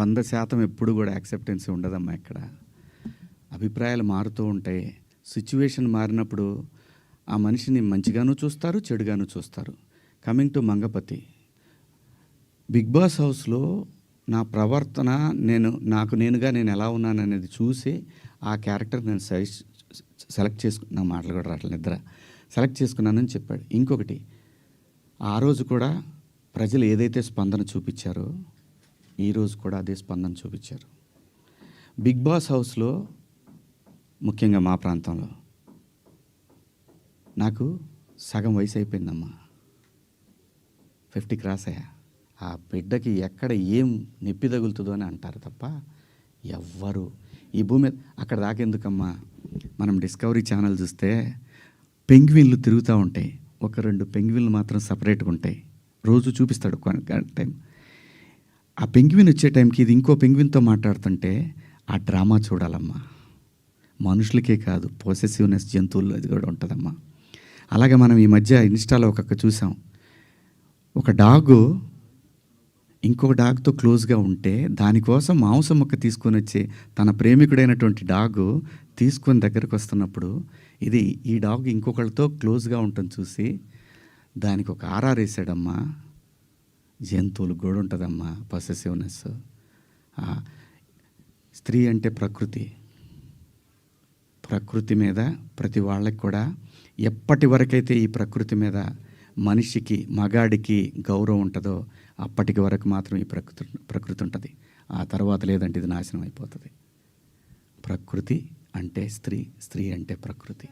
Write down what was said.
వంద శాతం ఎప్పుడు కూడా యాక్సెప్టెన్సీ ఉండదమ్మా ఇక్కడ. అభిప్రాయాలు మారుతూ ఉంటాయి. సిచ్యువేషన్ మారినప్పుడు ఆ మనిషిని మంచిగాను చూస్తారు చెడుగాను చూస్తారు. Coming to Mangapathi. Big boss హౌస్లో నా ప్రవర్తన నేను నాకు నేనుగా నేను ఎలా ఉన్నాను అనేది చూసి ఆ క్యారెక్టర్ నేను సజెస్ట్ సెలెక్ట్ చేసుకున్న మాటలు కూడా రావట్లేదు నిద్ర. సెలెక్ట్ చేసుకున్నానని చెప్పాడు. ఇంకొకటి ఆ రోజు కూడా ప్రజలు ఏదైతే స్పందన చూపించారో ఈరోజు కూడా అదే స్పందన చూపించారు. బిగ్ బాస్ హౌస్లో ముఖ్యంగా మా ప్రాంతంలో నాకు సగం వయసు అయిపోయిందమ్మా. ఫిఫ్టీ క్రాస్ అయ్యా. ఆ బిడ్డకి ఎక్కడ ఏం నొప్పి తగులుతుందో అని అంటారు తప్ప ఎవ్వరు. ఈ భూమి అక్కడ దాకెందుకమ్మా మనం డిస్కవరీ ఛానల్ చూస్తే పెంగ్విన్లు తిరుగుతూ ఉంటాయి. ఒక రెండు పెంగ్విన్లు మాత్రం సపరేట్గా ఉంటాయి. రోజు చూపిస్తాడు టైం. ఆ పెంగ్విన్ వచ్చే టైంకి ఇది ఇంకో పెంగ్విన్తో మాట్లాడుతుంటే ఆ డ్రామా చూడాలమ్మా. మనుషులకే కాదు పొసెసివ్నెస్ జంతువుల్లో అది కూడా ఉంటుందమ్మా. అలాగే మనం ఈ మధ్య ఇన్స్టాలో ఒక్కొక్క చూసాం. ఒక డాగు ఇంకొక డాగ్తో క్లోజ్గా ఉంటే దానికోసం మాంసం ముక్క తీసుకొని వచ్చి తన ప్రేమికుడైనటువంటి డాగు తీసుకొని దగ్గరకు వస్తున్నప్పుడు ఇది ఈ డాగ్ ఇంకొకళ్ళతో క్లోజ్గా ఉంటుంది చూసి దానికి ఒక ఆర్ఆర్ వేసాడమ్మా జంతువులు కూడా ఉంటుందమ్మా పొసెసివ్నెస్ స్త్రీ అంటే ప్రకృతి. ప్రకృతి మీద ప్రతి వాళ్ళకి కూడా ఎప్పటి వరకైతే ఈ ప్రకృతి మీద మనిషికి మగాడికి గౌరవం ఉంటుందో అప్పటికి వరకు మాత్రం ఈ ప్రకృతి ప్రకృతి ఉంటుంది. ఆ తర్వాత లేదంటే ఇది నాశనం అయిపోతుంది. ప్రకృతి అంటే స్త్రీ స్త్రీ అంటే ప్రకృతి.